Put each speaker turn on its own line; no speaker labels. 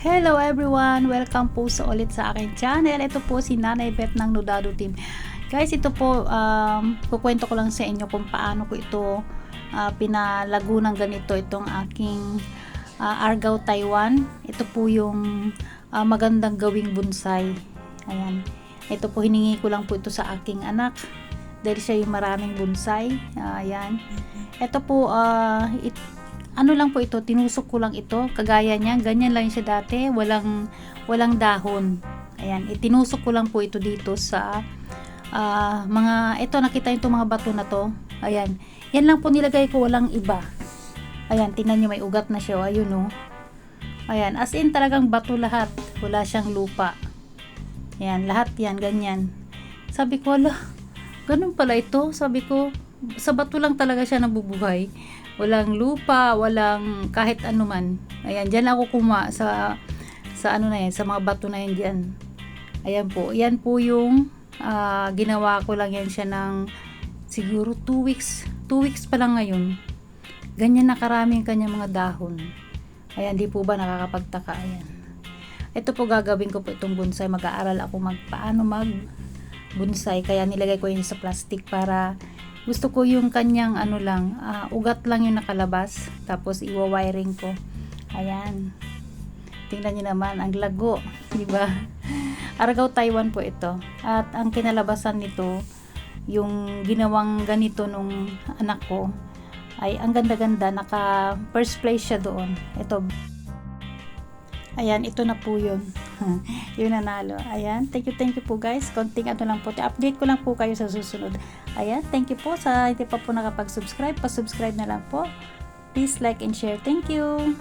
Hello everyone! Welcome po sa ulit sa aking channel. Ito po si Nanay Beth ng Nodado Team. Guys, ito po, um, kukwento ko lang sa inyo kung paano ko ito uh, pinalago ng ganito itong aking uh, Argao Taiwan. Ito po yung uh, magandang gawing bonsai. Ayan. Ito po, hiningi ko lang po ito sa aking anak. Dahil siya yung maraming bonsai. Uh, ayan. Ito po, uh, it, ano lang po ito, tinusok ko lang ito, kagaya niya, ganyan lang siya dati, walang, walang dahon. Ayan, itinusok ko lang po ito dito sa uh, mga, ito nakita niyo mga bato na to. Ayan, yan lang po nilagay ko, walang iba. Ayan, tingnan niyo may ugat na siya, oh. ayun oh. Ayan, as in talagang bato lahat, wala siyang lupa. Ayan, lahat yan, ganyan. Sabi ko, ala, ganun pala ito. Sabi ko, sa bato lang talaga siya nabubuhay walang lupa, walang kahit ano man. Ayan, diyan ako kuma sa sa ano na yan, sa mga bato na yan diyan. Ayan po, yan po yung uh, ginawa ko lang yan siya ng siguro 2 weeks. 2 weeks pa lang ngayon. Ganyan na karami ang kanyang mga dahon. Ayan, di po ba nakakapagtaka? Ayan. Ito po gagawin ko po itong bonsai. Mag-aaral ako mag paano mag bonsai. Kaya nilagay ko yun sa plastic para gusto ko yung kanyang ano lang uh, ugat lang yung nakalabas tapos iwa-wiring ko. Ayan. Tingnan niyo naman ang lago di ba? Argao Taiwan po ito. At ang kinalabasan nito yung ginawang ganito nung anak ko ay ang ganda-ganda naka first place siya doon. Ito ayan ito na po yun yung nanalo. Ayan, thank you, thank you po guys. Konting ano lang po. Update ko lang po kayo sa susunod. Ayan, thank you po sa hindi pa po nakapag-subscribe. Pa-subscribe na lang po. Please like and share. Thank you.